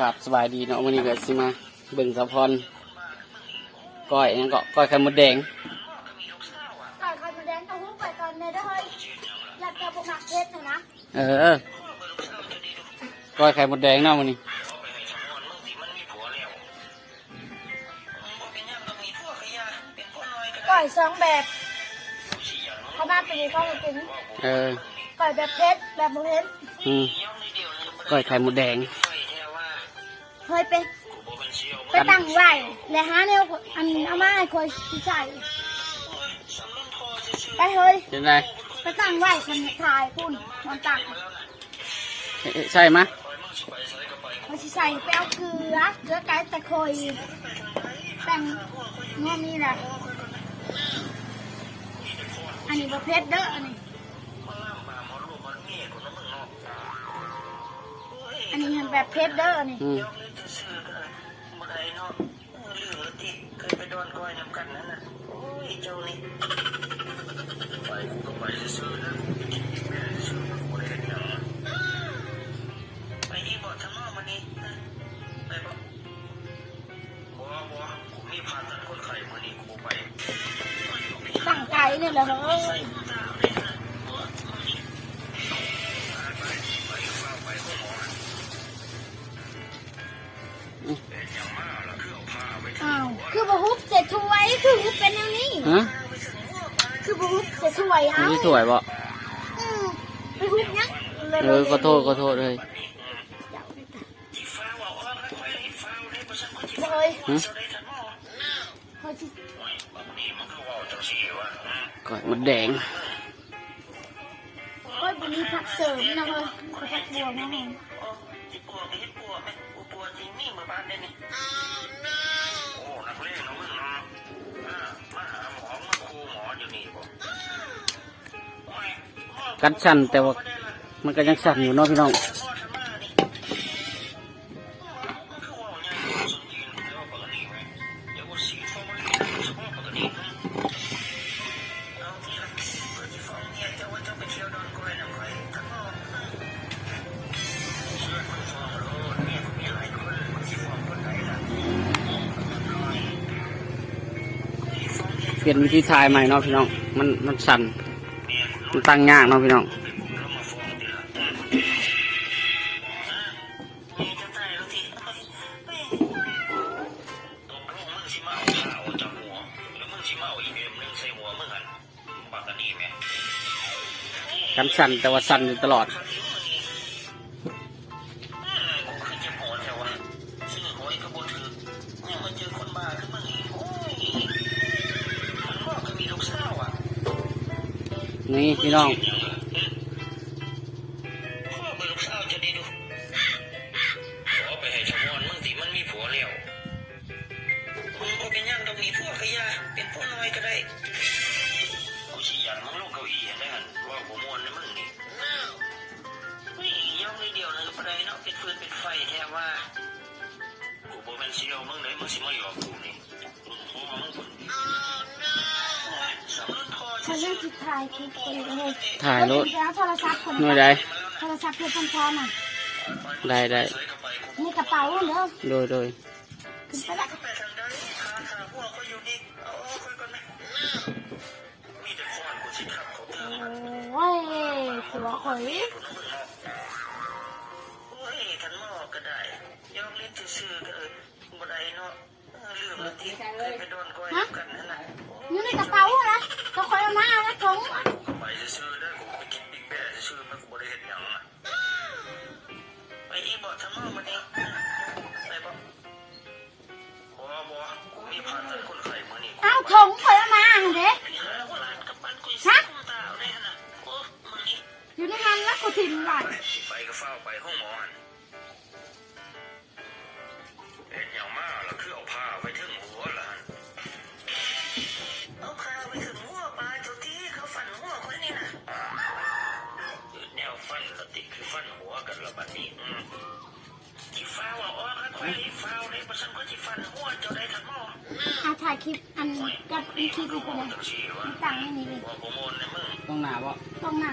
กับสบายดีเนาะวันนี้ก็สิมาเบิ่งสะพรก้อยอันนั้นก็ก้อยไข่มดแดงก่อนคอนแดนต้องหุ้มไปก่อนเลยด้วยอยากจะพวกหนักเพชรหน่อยนะเออก้อยไข่มดแดงเนาะวันนี้ก่อยสองแบบเขาบ้านปีนี้เขาจะกินเออก่อยแบบเพชรแบบโมเพชรอืมก้อยไข่มดแดง เคยไปไปตั้งไว้และหาแนวอันเอามาให้คอยใส่ไปเฮ้ยเป็นไรไปตั้งไว้คนถ่ายคุณมันตั้งเอ๊ะใช่มะเขาสิใส่ไปเอาเกลือเกลือไก่ตะโคยแป้งงอมีแหละอันนี้ประเภทเด้ออันนี้อันนี้เป็นแบบเพชรเด้อ ซื้อก็บ่ได้เนาะหรือที่เคยไปโดนก้อยน้ำกันนั่นน่ะโอ้ยเจ้านี่ไปก็ไปซื้อนะ คือบ่ฮุบเสร็จถ้วยอันเอ้านี้สวยบ่อืมไปฮุบยังเออขอโทษขอโทษเลยเฮ้ยหึเฮ้ยสิก้อยมดแดงเฮ้ยวันนี้ผักเสริมนะเฮ้ยผักบัวนะเฮ้ย กัดสั่นแต่ว่ามันก็ยังสั่นอยู่เนาะพี่น้องเปลี่ยนวิธีถ่ายใหม่เนาะพี่น้อง มันมันสั่นมัน ตั้งยากเนาะพี่น้องกันสั่นแต่ว่าสั่นอยู่ตลอด บ่แม่นเอามึงเลยมึงสิมาหยอกกูนี่มึงพ่อมึงพุ่นนึกพอฉันเล่นจิตถ่ายคลิปไปเลยถ่ายรถเดี๋ยวโทรศัพท์คนหน่วยใดโทรศัพท์เพื่อนพร้อมอะได้ได้ในกระเป๋าเด้อโดยโดยขึ้นไปละไปทางใดขาขาพวกเขาอยู่นี่เอาค่อยก่อนนะมีแต่คนเขาเติมโอ้ยคือว่าข่อยโอ้ยทันหมอก็ได้ยอมเล่นซื่อๆก็เออ บ่ได้เนาะเออลืมแล้วที่เคยไปโดนก้อยนำกันนั่นน่ะอยู่ในกระเป๋านะก็ข่อยเอามาแล้วถุงก็ไปซื่อๆได้อกูไปกินบิ๊กแบร์ซื่อๆมันก็บ่ได้เฮ็ดหยังน่ะไปอีบ่ทันหมอมื้อนี้ไปบ่บ่บ่กูมีผ่าตัดคนไข้มื้อนี้เอาถุง กับคลิปนี่ไปเลยจังซี่วะมันตั้งให้นี่เลยว่าบ่มนนะมึงต้องหนาบ่ตรงหน้า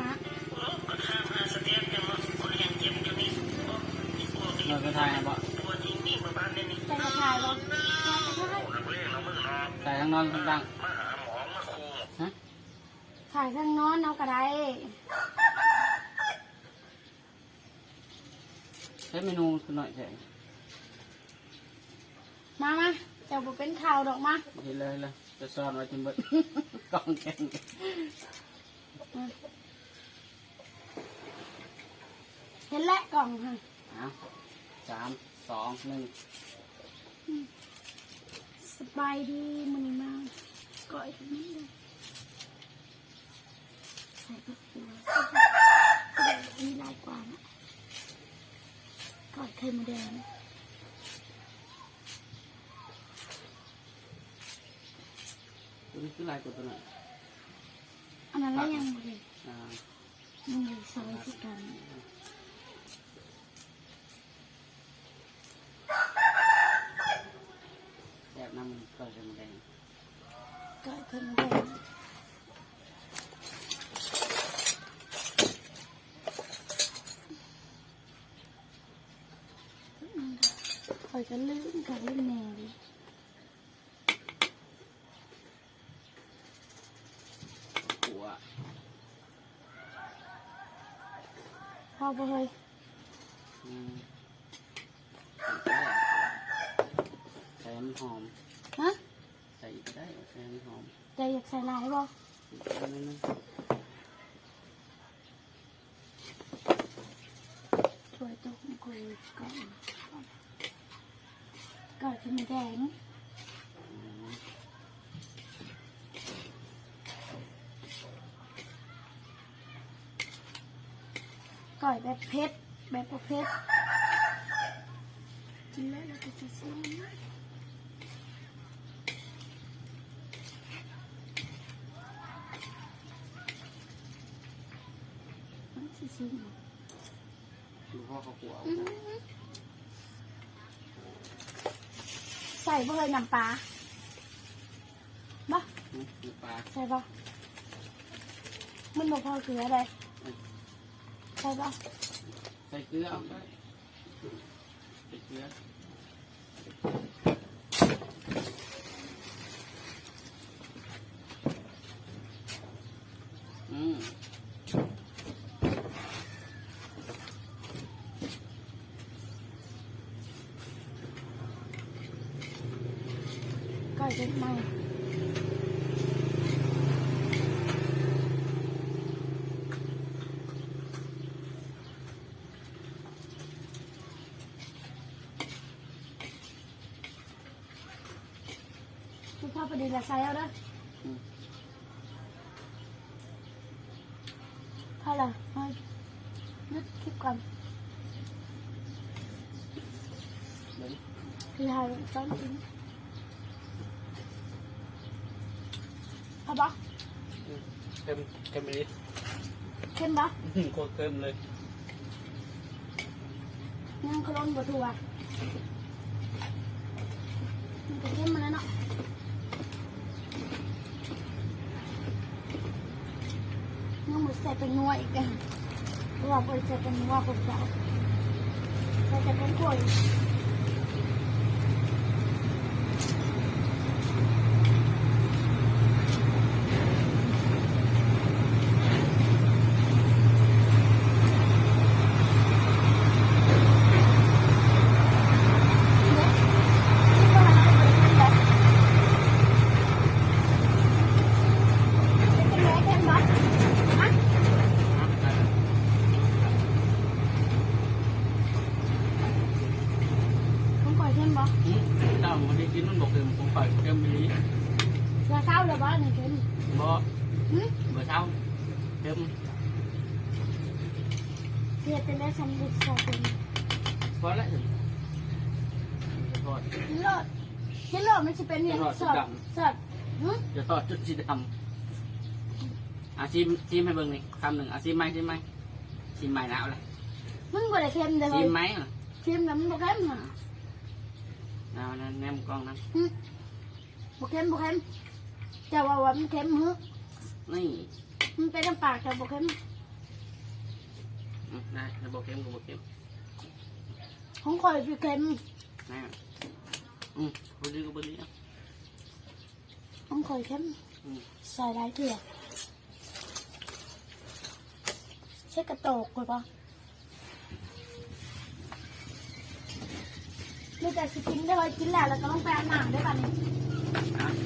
โอ้ก็ข้ามหาสเตียนจังว่าคนยังเจ็บอยู่นี่โอ้อีพวกนี้เราจะถ่ายบ่ตัวเนี่ยนี่ใจกระชายบ่ใจกระชายนักเรียนเรามึงเนาะใส่ทั้งนอนทั้งดังมาหาหมอมาครูฮะถ่ายข้างนอนเอากระไดใช้เมนูตัวหน่อยแข่งมามาเจ้าบ่เป็นข่าวดอกมาเห็นเลยเลย จะซ่อนไว้จนเบิดกล้องแข่งเห็นแล้วกล่องค่ะเอาสามสองหนึ่งสบายดีมันมากก่อยตรงนี้เลยใส่กระปุกมีลายกว่านะก่อยไข่มดแดงตัวนี้ คือลายตัวตัวหน่อยอันนั้นแล้วยังบ่ได้อ่ามันอยู่ซอยที่กันแยกน้ำมันก็จะมาแดงก่อยไข่มดแดงคอยกันลื่นกันลื่นแน่ดิ หัว พ อบ่เฮ้ยอืมใส่มันหอม ฮะใส่ก็ได้ใส่มันหอมใจอยากใส่ลายบ่ใส่นิดนึงช่วยตกคุยก่อนก่อนขึ้นมาแดง อืม ก่ อยแบบเพชรแบบประเภทกินแล้วเราก็จะซื้อมันะมันสิซื้อมาดูพ่อเขาหัวอื้อใส่บ่เลยน้ำปลาบ่อืมมีปลาใส่บ่มันบ่พอเกลือเลย ใส่บ่ใส่เกลือเอาได้ใส่เกลืออืม ก่อยเป็นไหม คุณพ่อประเดี๋ยวละใส่เอาเด้ออืมพอละให้นึกคลิปก่อ มือหาตอนกินพอปะเป็นวัวเนาะยังหมดใส่เป็นนัวอีกอะเราะว่าไปใส่เป็นนัวกับเจ้าใส่เป็นกล้วย ผมปล่อย เข้มบ่อืมเจ้ามันได้กินมันบอกเต็มผมปล่อยเต็มไปนี้ราคาเลยบ่นี่เข้มบ่หึเมื่อเช้าเต็มเสียเป็นได้สำเร็จสองเป็นพอแล้วถึงทอดฮิโลดฮิโลดมันจะเป็นเนี่ยฮิโลดสดดำสดหึจะทอดจุดสีดำอาชิมชิมให้เบิ่งนี่คำหนึ่งอาชิมไหมชิมไหมชิมไหมนะเอาเลยมึงบ่ได้เข้มเลยชิมไหมอะเข้มแล้วมันบ่ เข้มอะเอานั่นแนมกล้องนั้นหึบ่เข้มบ่เข้มเจะว่าว่ามันเข้มหึนี่มันเป็นน้ำปากแต่บ่เข้มอืมได้ระบบเค็มระบบเค็มของข่อยคือเข้มนะอืมพอดีก็พอดีอะต้องคอยเข้มอืมใส่ได้เถื่อใช่กระโตกเลยปะ มีแต่สกินได้ไว้กินแหละแล้วก็ต้องแปลงหนังด้วยกันนะ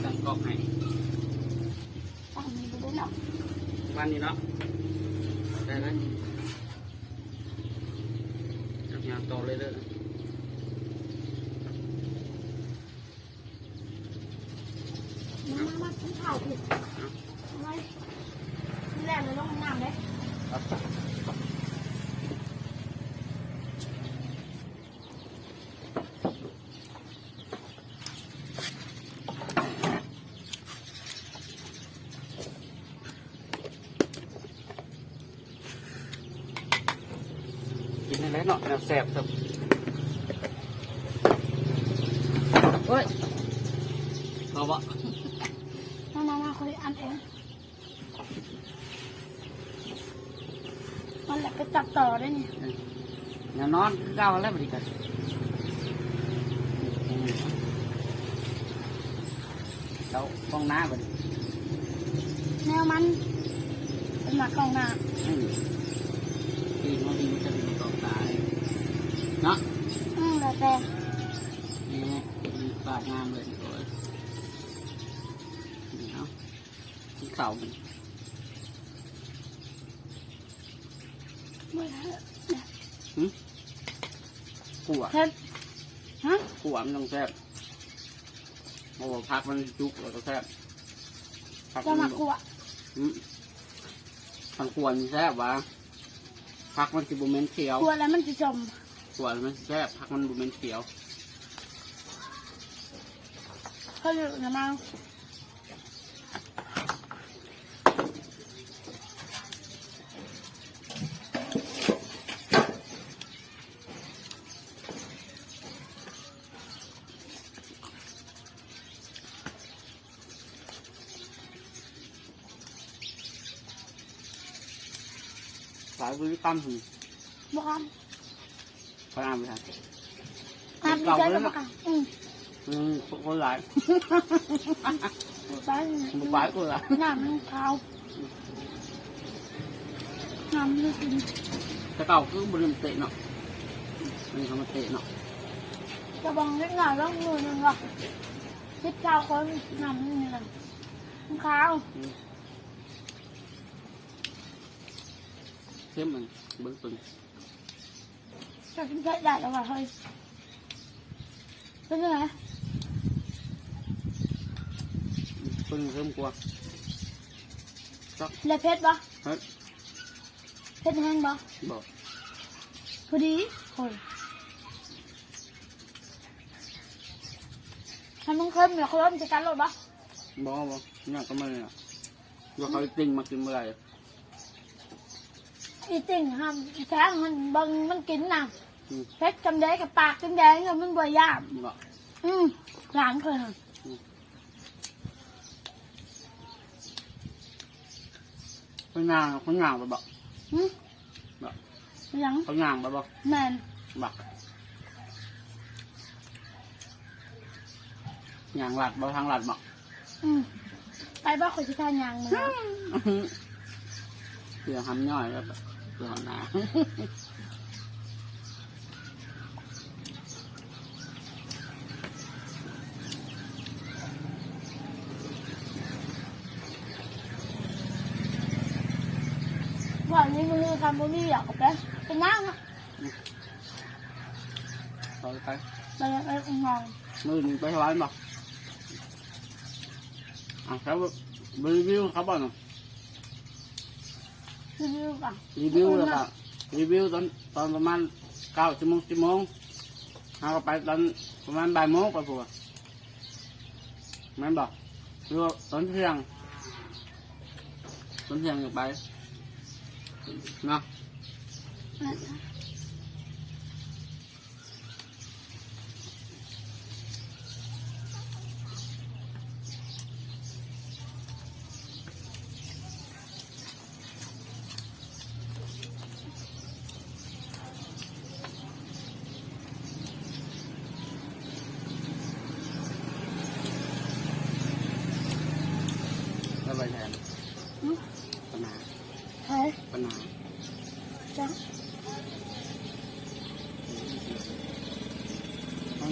ตั้งกลองให้ตั้งนี้ไปด้วยหรอกวันนี้เนาะได้ไหมทำงานต่อเลยเด้อ มามามากินข้าวผิดไว้กินแล้วเลยต้องอาบน้ำเลย กินอะ ไรเนาะแนวแสบสับเฮ้ยเอาวะมามามาคอยอันเองมันแหละไปจับต่อได้นี่อย่านอนคือเก้าแล้วบริการเราฟ้องหน้าบ่ดิแนวมันเป็นหมักกองหน้า อืมดีมันดีมันจะดีต่อตายเนาะอืมแล้วแต่นี่มีปาดงามเลยโอ้ยนี่เอาที่เข่ามันเมื่อไหร่ขัวเฮ็ดฮะขัวมันต้องแซ่บโอ้พักมันจุกแล้วก็แซ่บพักจะมัมานกลัวอืมมันขัวมันแซ่บวะ พักมันสิบุเมนเขียว กลัวแล้วมันจะจมขัวมันแซ่บพักมันบุเมนเขียว เขาอยู่นะมา สายวิริตั้มหือบอกกันพยายามไปทานอ่านดีใจกับบอกกันอืมอืมคนหลายไปบุกบายคนหลายน้ำมันขาวน้ำมันกินแต่เก่าคือบริมเตะเนาะมันเขามาเตะเนาะจะบองเล็กหน่อยแล้วมือหนึ่งหรอกสิบเก้าคนน้ำมันนี่แหละมันขาว เข้มมันเบิ้งตึงจะกินได้ได้แล้วว่ะเฮ้ยเป็นยังไงตึงเข้มกว่าแล้วเพชรปะเฮ้ยเพชรแห้งปะบอกพอดีโอ้ยทำมึงเคยมีเขาเริ่มจะการรถปะบอกบอกเนี่ยก็ไม่เลยอะว่าเขาติงมากินเมื่อไหร่ อีติ่งห้ามอีแท้งมันเบังมันกินน่ะอืม เพชรจำได้กับปากจำได้เงินมันบ่ยากบอกอืมหลานเคยเหรอเขาย่างเขาย่างไปบอกหืมบอกยังเขาย่างไปบอกแมนบอกย่างหลัดบอกทางหลัดบอกอืมไปบ้าขอยจะทานยางมึงเพื่อทำย่อยแล้วเพื่อ ทำหนาวันนี้มือทำบุรีอยากกับไปเป็นน้ำนะต่อไปไปไปงองมือหนึ่งไปถวายบอกอะเขารีวิวเขาบอกหน่อย รีวิวก่อนรีวิวแล้วก็รีวิวตอนตอนประมาณเก้าชั่วโมงสิบโมงเราก็ไปตอนประมาณบ่ายโมงไปผัวแม่นบอกหรือว่าตอนเที่ยงตอนเที่ยงอยากไปเนาะ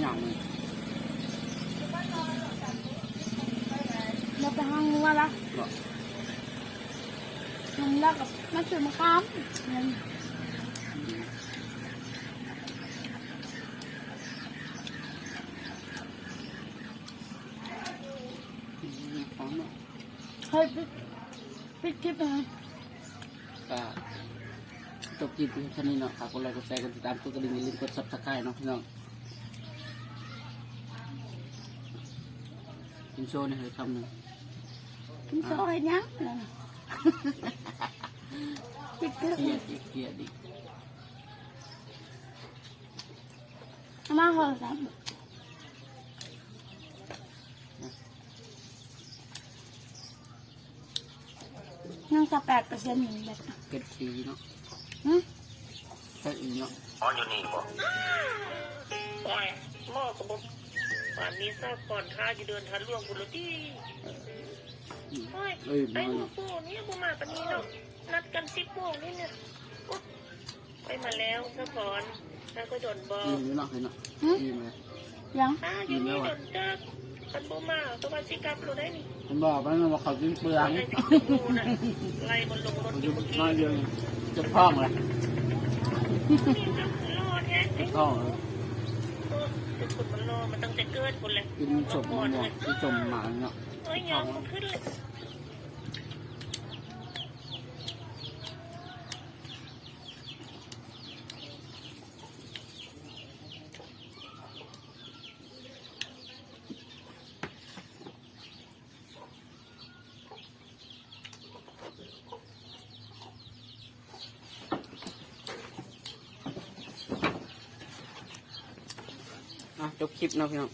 อย่างเลยเราไปห้างงัวละบอกมันแล้วกับมันสื่อมะขามนั่นของเนาะเฮ้ยปิดปิดคลิปหน่อยก็จบคลิปเพียงเท่านี้เนาะฝากกดไลค์กดแชร์กดติดตามกดกระดิ่งอย่าลืมกดซับสไครต์เนาะพี่น้อง กินโชว์หนี่อยให้คำหนึ่งกินซอยยังนั่นน่ะปิดคลิปเครียดอีกเปดเปอร์เซ็นต์อยู่แบบเกิดทีเนาะหืมแค่อีเนาะอ๋ออยู่นี่บ่โอ้ยหม้อก็บ่ป่านนี้ทราบก่อนข้าจะเดินทันล่วงบุรตีอืมโอ้ยเอ้ยไอ้มาหมูเนาะฟูนี่บ่มาปานนี้เนาะนัดกันสิบโมงนี่เนี่ยอุ๊ยไปมาแล้วสะพอนแล้วก็โดนบออิ่กมอยู่เนาะเห็นเนาะหืมอิ่มเลยยังอ้าอยู่นี่โดนเจิกคันบ่มาก็ว่าสิกลับรถได้นี่ผมบอกไปมันว่าเขากินเปลืองไอ้พี่กูน่ะไล่มันลงรถมันอจะยู่เมื่อกี้น้อยเดียวจะพ้องเลยนี่จะรอแท้ไอ้พ้องเลยเอ อแต่คนมันรอมันตั้งแต่เกิดคนเลยกินสมมะม่วงกินสมหมาเนาะเอ้ยยอมมันขึ้นเลย คลิปเนาะพี่น้อง